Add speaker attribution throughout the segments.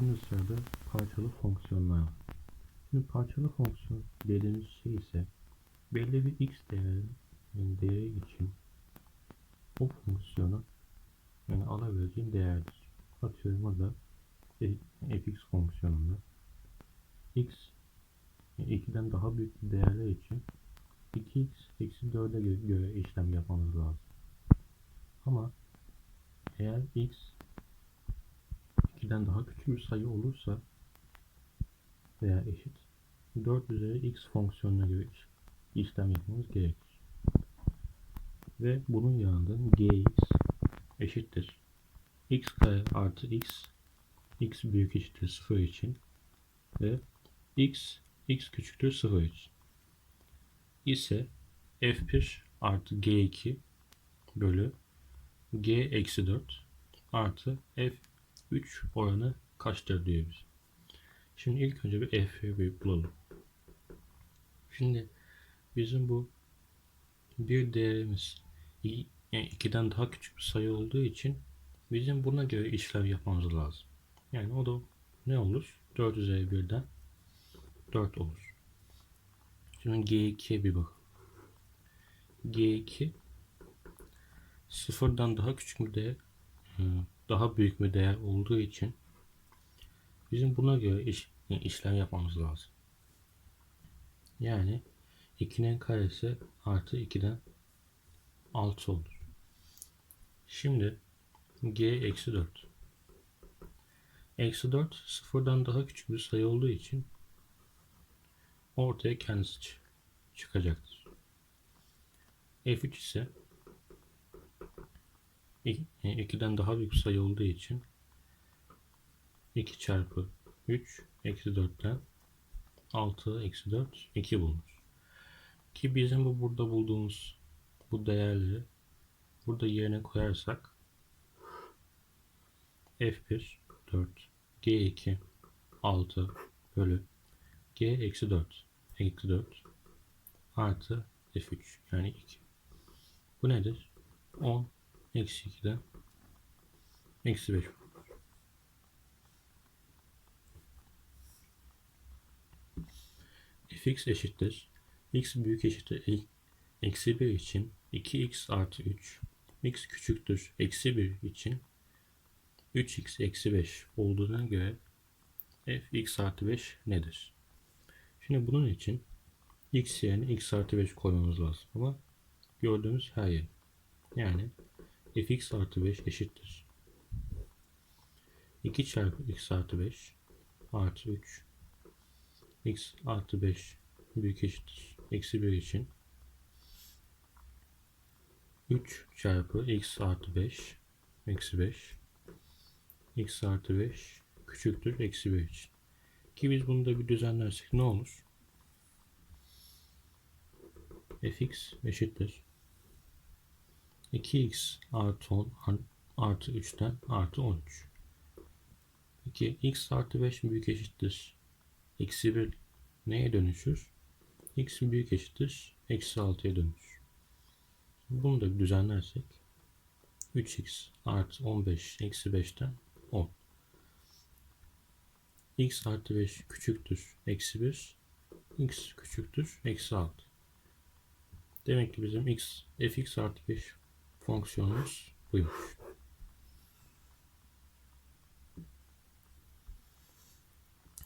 Speaker 1: Şimdi sırada parçalı fonksiyonlar var. Şimdi parçalı fonksiyon dediğimiz şey ise belli bir x değeri, yani değeri için o fonksiyonu yani alabileceğin değerdir. Atıyorum o da e, fx fonksiyonunda x yani 2'den daha büyük bir değerler için 2x eksi 4'e göre, göre işlem yapmamız lazım. Ama eğer x 2'den daha küçük bir sayı olursa veya eşit 4 üzeri x fonksiyonuna göre iş- işlem yapmamız gerekir. Ve bunun yanında gx eşittir x kare artı x x büyük eşittir 0 için ve x x küçüktür 0 için ise f1 artı g2 bölü g eksi 4 artı f3 oranı kaçtır diyor bize. Şimdi ilk önce bir f'yi bir bulalım. Şimdi bizim bu bir değerimiz yani 2'den daha küçük bir sayı olduğu için bizim buna göre işlem yapmamız lazım. Yani o da ne olur? 4 üzeri 1'den 4 olur. Şimdi G2'ye bir bakalım. G2 sıfırdan daha küçük bir değer daha büyük bir değer olduğu için bizim buna göre iş, işlem yapmamız lazım. Yani 2'nin karesi artı 2'den 6 olur. Şimdi g eksi 4. Eksi 4 sıfırdan daha küçük bir sayı olduğu için ortaya kendisi çı- çıkacaktır. F3 ise 2'den daha büyük sayı olduğu için 2 çarpı 3 eksi 4'ten 6 eksi 4 2 bulunur. Ki bizim bu burada bulduğumuz bu değerleri burada yerine koyarsak F1 4 G2 6 bölü G eksi 4 eksi 4 artı F3 yani 2. Bu nedir? 10 eksi 2'den eksi 5 fx eşittir. x büyük eşittir e- eksi 1 için 2x artı 3 x küçüktür eksi 1 için 3x eksi 5 olduğuna göre fx artı 5 nedir? Şimdi bunun için x yerine x artı 5 koymamız lazım ama gördüğümüz her yer. Yani fx artı 5 eşittir. 2 çarpı x artı 5 artı 3 x artı 5 büyük eşittir. Eksi 1 için 3 çarpı x artı 5 eksi 5 x artı 5 küçüktür eksi 1 için. Ki biz bunu da bir düzenlersek ne olur? fx eşittir. 2x artı 10 artı 3'ten artı 13. Peki x artı 5 büyük eşittir. Eksi 1 neye dönüşür? x büyük eşittir. Eksi 6'ya dönüşür. Bunu da düzenlersek 3x artı 15 eksi 5'ten 10. x artı 5 küçüktür. Eksi 1. x küçüktür. Eksi 6. Demek ki bizim x fx artı 5 fonksiyonumuz buymuş.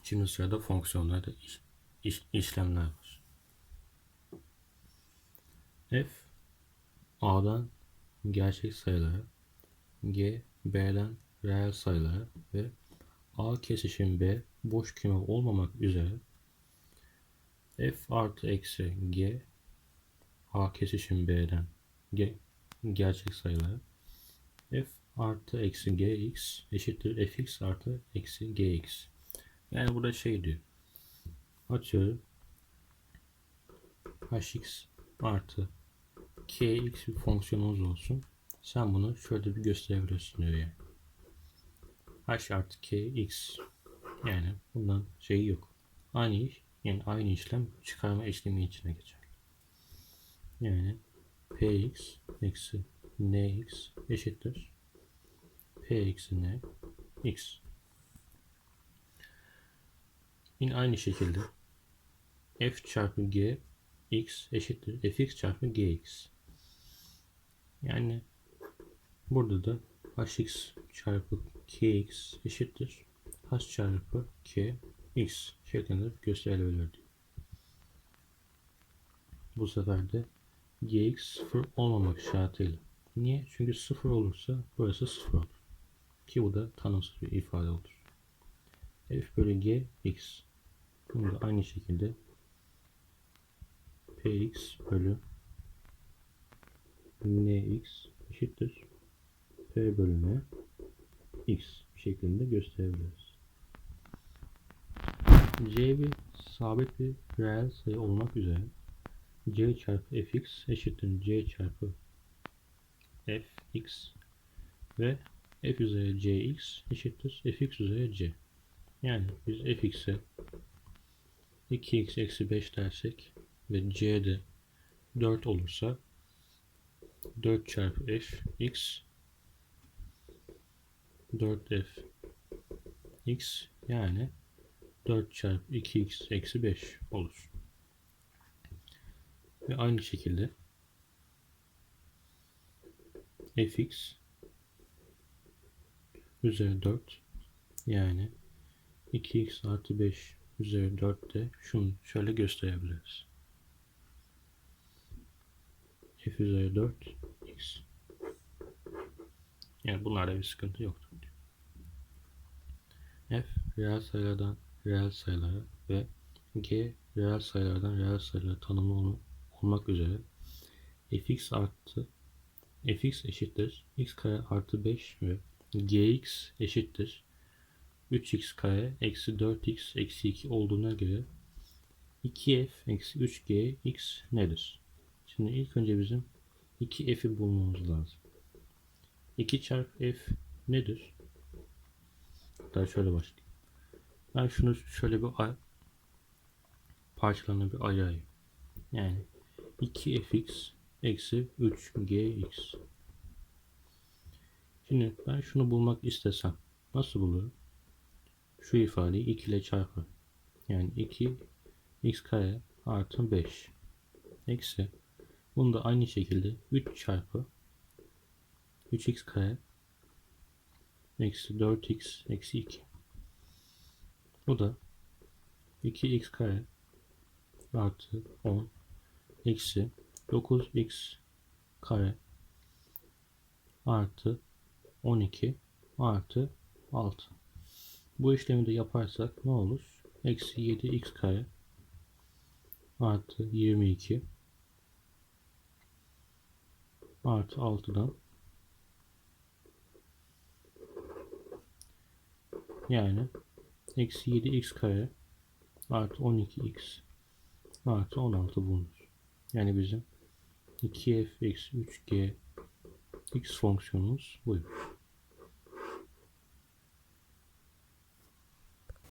Speaker 1: Şimdi sırada fonksiyonlarda iş, iş- işlemler var. F A'dan gerçek sayılara, G B'den reel sayılara ve A kesişim B boş küme olmamak üzere F artı eksi G A kesişim B'den gerçek sayılara F artı eksi Gx eşittir Fx artı eksi Gx. Yani burada şey diyor. Atıyorum. Hx artı kx bir fonksiyonumuz olsun. Sen bunu şöyle bir gösterebilirsin diyor yani. h artı kx yani bundan şeyi yok. Aynı iş yani aynı işlem çıkarma işlemi içine geçer. Yani px eksi nx eşittir p eksi n x. Yine aynı şekilde f çarpı g x eşittir fx çarpı gx. Yani burada da hx çarpı kx eşittir h çarpı k x şeklinde gösterilebilir diyor. Bu sefer de gx sıfır olmamak şartıyla. Niye? Çünkü sıfır olursa burası sıfır olur. Ki bu da tanımsız bir ifade olur. f bölü g x. Bunu da aynı şekilde px bölü nx eşittir p bölü n x şeklinde gösterebiliriz. c bir sabit bir reel sayı olmak üzere c çarpı fx eşittir c çarpı fx ve f üzeri cx eşittir fx üzeri c. Yani biz fx'e 2x eksi 5 dersek ve c'de 4 olursa 4 çarpı f x 4f x yani 4 çarpı 2x eksi 5 olur. Ve aynı şekilde fx üzeri 4 yani 2x artı 5 üzeri 4 de şunu şöyle gösterebiliriz. f üzeri 4 x. Yani bunlarda bir sıkıntı yoktur. f reel sayılardan reel sayılara ve g reel sayılardan reel sayılara tanımlı olmak üzere fx artı fx eşittir x kare artı 5 ve gx eşittir 3x kare eksi 4x eksi 2 olduğuna göre 2f eksi 3g x nedir? Şimdi ilk önce bizim 2f'i bulmamız lazım. 2 çarpı f nedir? Daha şöyle başlayayım. Ben şunu şöyle bir parçalarına bir ayırayım. Yani 2fx eksi 3gx. Şimdi ben şunu bulmak istesem nasıl bulurum? Şu ifadeyi 2 ile çarpı. Yani 2 x kare artı 5 eksi bunu da aynı şekilde 3 çarpı 3x kare eksi 4x eksi 2 bu da 2x kare artı 10 eksi 9x kare artı 12 artı 6. Bu işlemi de yaparsak ne olur? Eksi 7x kare artı 22 artı 6'dan yani eksi 7x kare artı 12x artı 16 bulunur. Yani bizim 2f eksi 3g x fonksiyonumuz buyur.